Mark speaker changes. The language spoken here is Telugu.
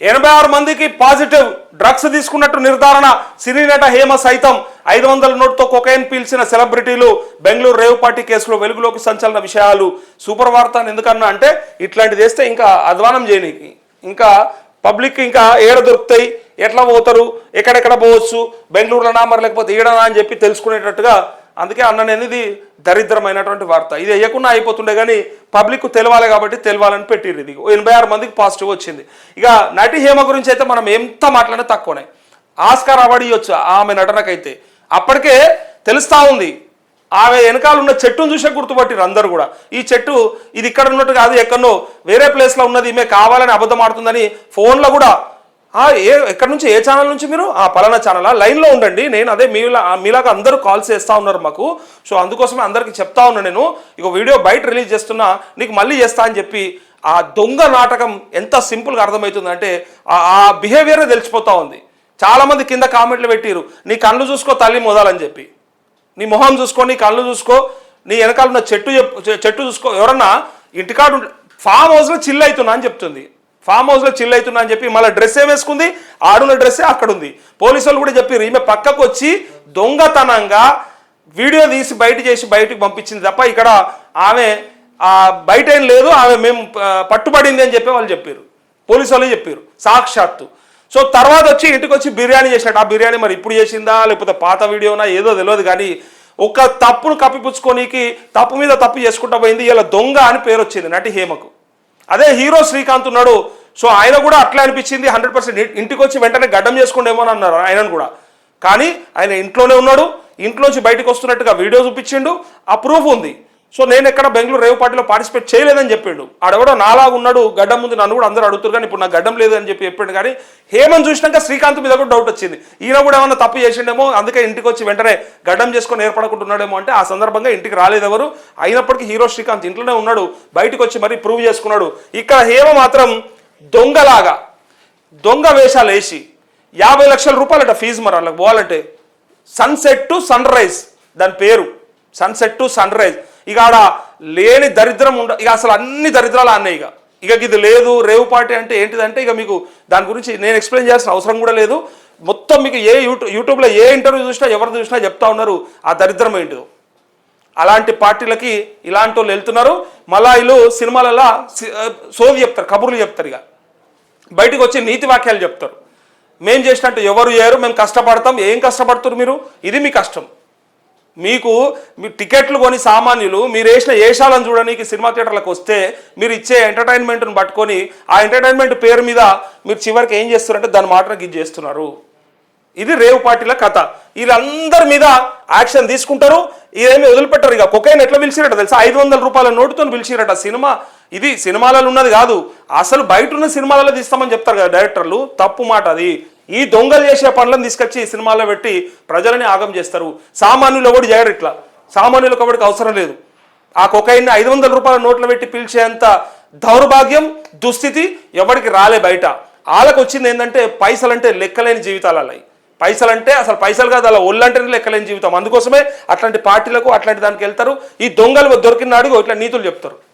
Speaker 1: ఎనభై ఆరు మందికి పాజిటివ్ డ్రగ్స్ తీసుకున్నట్టు నిర్ధారణ సినీ నట హేమ సైతం. ఐదు వందల నోటుతో కొకైన్ పీల్చిన సెలబ్రిటీలు బెంగళూరు రేవ్ పార్టీ కేసులో వెలుగులోకి సంచలన విషయాలు సూపర్ వార్త ఎందుకన్నా అంటే ఇట్లాంటిది చేస్తే ఇంకా అధ్వానం చేయనీకి ఇంకా పబ్లిక్ ఇంకా ఏడ దొరుకుతాయి ఎట్లా పోతారు ఎక్కడెక్కడ పోవచ్చు బెంగళూరులోనా మరి లేకపోతే ఈడనా అని చెప్పి తెలుసుకునేటట్టుగా అందుకే అన్ననేది అనేది దరిద్రమైనటువంటి వార్త. ఇది వేయకుండా అయిపోతుండే కానీ పబ్లిక్ తెలవాలి కాబట్టి తెలవాలని పెట్టిరు ఇది. ఎనభై ఆరు మందికి పాజిటివ్ వచ్చింది. ఇక నటి హేమ గురించి అయితే మనం ఎంత మాట్లాడినా తక్కువనే. ఆస్కార్ అవార్డు ఇవ్వచ్చు ఆమె నటనకైతే. అప్పటికే తెలుస్తూ ఉంది. ఆమె వెనకాల ఉన్న చెట్టును చూసే గుర్తుపట్టిరు అందరు కూడా. ఈ చెట్టు ఇది ఇక్కడ ఉన్నట్టు కాదు ఎక్కడో వేరే ప్లేస్లో ఉన్నది ఈమె కావాలని అబద్ధం ఆడుతుందని ఫోన్లో కూడా ఏ ఎక్కడి నుంచి ఏ ఛానల్ నుంచి మీరు? ఆ పలానా ఛానల్ లైన్లో ఉండండి. నేను అదే మీలా మీలాగా అందరూ కాల్స్ చేస్తూ ఉన్నారు మాకు. సో అందుకోసమే అందరికీ చెప్తా ఉన్నా నేను. ఇక వీడియో బయట రిలీజ్ చేస్తున్నా నీకు మళ్ళీ చేస్తా అని చెప్పి ఆ దొంగ నాటకం ఎంత సింపుల్గా అర్థమవుతుందంటే ఆ- ఆ బిహేవియరే తెలిసిపోతా ఉంది. చాలామంది కింద కామెంట్లు పెట్టిరు నీ కళ్ళు చూసుకో తల్లి మొదలని చెప్పి. నీ మొహం చూసుకో నీ కళ్ళు చూసుకో నీ వెనకాల ఉన్న చెట్టు చెప్పు- చెట్టు చూసుకో. ఎవరన్నా ఇంటికాడు ఫామ్ హౌస్లో చిల్ అవుతున్నా అని చెప్తుంది. ఫామ్ హౌస్లో చిల్ అవుతున్నా అని చెప్పి మళ్ళీ డ్రెస్ వేసుకుంది? ఆడున్న డ్రెస్సే అక్కడ ఉంది. పోలీసు వాళ్ళు కూడా చెప్పారు ఈమె పక్కకు వచ్చి దొంగతనంగా వీడియో తీసి బయట చేసి బయటకు పంపించింది తప్ప ఇక్కడ ఆమె బయట ఏం లేదు ఆమె మేము పట్టుబడింది అని చెప్పి వాళ్ళు చెప్పారు పోలీసు వాళ్ళు చెప్పారు సాక్షాత్తు. సో తర్వాత వచ్చి ఇంటికి వచ్చి బిర్యానీ చేసినట్టు ఆ బిర్యానీ మరి ఇప్పుడు చేసిందా లేకపోతే పాత వీడియోనా ఏదో తెలియదు కానీ ఒక తప్పును కప్పిపుచ్చుకోనికి తప్పు మీద తప్పు చేసుకుంటా పోయింది ఇలా దొంగ అని పేరు వచ్చింది నటి హేమకు. అదే హీరో శ్రీకాంత్ ఉన్నాడు. సో ఆయన కూడా అట్లా అనిపించింది. హండ్రెడ్ పర్సెంట్ ఇంటికి వచ్చి వెంటనే గడ్డం చేసుకుండేమో అని అన్నారు ఆయనను కూడా. కానీ ఆయన ఇంట్లోనే ఉన్నాడు. ఇంట్లోంచి బయటకు వస్తున్నట్టుగా వీడియో చూపించిండు. ఆ ప్రూఫ్ ఉంది. సో నేను ఎక్కడ బెంగళూరు రేవ్ పార్టీలో పార్టిసిపేట్ చేయలేదని చెప్పిండు. ఆడెవడో నాలాగా ఉన్నాడు గడ్డం ముందు నన్ను కూడా అందరూ అడుగుతారు కానీ ఇప్పుడు నాకు గడ్డం లేదు అని చెప్పి చెప్పాడు. కానీ హేమంత్ చూసినాక శ్రీకాంత్ మీద కూడా డౌట్ వచ్చింది. ఈయన కూడా ఏమన్నా తప్పు చేసిండేమో అందుకే ఇంటికి వచ్చి వెంటనే గడ్డం చేసుకొని ఏర్పడకుంటున్నాడేమో అంటే ఆ సందర్భంగా ఇంటికి రాలేదు ఎవరు. అయినప్పటికీ హీరో శ్రీకాంత్ ఇంట్లోనే ఉన్నాడు బయటకు వచ్చి మరీ ప్రూవ్ చేసుకున్నాడు. ఇక్కడ హేమ మాత్రం దొంగలాగా దొంగ వేషాలు వేసి యాభై లక్షల రూపాయలట ఫీజు మరి వాళ్ళకి పోవాలంటే. సన్సెట్ టు సన్ రైజ్ దాని పేరు. సన్సెట్ టు సన్ రైజ్ ఇక ఆడ లేని దరిద్రం ఉండ ఇక అసలు అన్ని దరిద్రాలు అన్నాయి ఇక. ఇక ఇది లేదు రేవు పార్టీ అంటే ఏంటిదంటే ఇక మీకు దాని గురించి నేను ఎక్స్ప్లెయిన్ చేయాల్సిన అవసరం కూడా లేదు. మొత్తం మీకు ఏ యూట్యూబ్ యూట్యూబ్లో ఏ ఇంటర్వ్యూ చూసినా ఎవరు చూసినా చెప్తా ఉన్నారు ఆ దరిద్రం ఏంటిదో. అలాంటి పార్టీలకి ఇలాంటి వాళ్ళు వెళ్తున్నారు మళ్ళా వీళ్ళు సినిమాలలో సోది చెప్తారు కబుర్లు చెప్తారు ఇక. బయటకు వచ్చి నీతి వాక్యాలు చెప్తారు. మేం చేసినట్టు ఎవరు చేయరు మేము కష్టపడతాం. ఏం కష్టపడుతున్నారు మీరు? ఇది మీ కష్టం. మీకు మీ టికెట్లు కొని సామాన్యులు మీరు వేసిన ఏషాలను చూడడానికి సినిమా థియేటర్లకు వస్తే మీరు ఇచ్చే ఎంటర్టైన్మెంట్ను పట్టుకొని ఆ ఎంటర్టైన్మెంట్ పేరు మీద మీరు చివరికి ఏం చేస్తున్నారంటే దాని మాటకి ఇది చేస్తున్నారు. ఇది రేవు పార్టీల కథ. వీళ్ళందరి మీద యాక్షన్ తీసుకుంటారు. ఇదేమి వదిలిపెట్టారు ఇక. కొకైన్ ఎట్లా పిలిచిరట తెలుసా? ఐదు వందల రూపాయల నోటుతో పిలిచిరట సినిమా. ఇది సినిమాలలో ఉన్నది కాదు. అసలు బయట ఉన్న సినిమాలలో తీస్తామని చెప్తారు కదా డైరెక్టర్లు. తప్పు మాట అది. ఈ దొంగలు చేసే పనులను తీసుకొచ్చి సినిమాలో పెట్టి ప్రజలని ఆగం చేస్తారు. సామాన్యులు ఎవడు చేయరు ఇట్లా. సామాన్యులకు ఒకటికి అవసరం లేదు. ఆ కొకైన్ని ఐదు వందల రూపాయల నోట్లో పెట్టి పిలిచేంత దౌర్భాగ్యం దుస్థితి ఎవరికి రాలే బయట. వాళ్ళకు వచ్చింది ఏంటంటే పైసలంటే లెక్కలేని జీవితాలు అలా పైసలంటే అసలు పైసలు కాదు అలా ఒళ్ళంటేనే లెక్కలేని జీవితం. అందుకోసమే అట్లాంటి పార్టీలకు అట్లాంటి దానికి వెళ్తారు. ఈ దొంగలు దొరికిన నాడు ఇట్లా నీతులు చెప్తారు.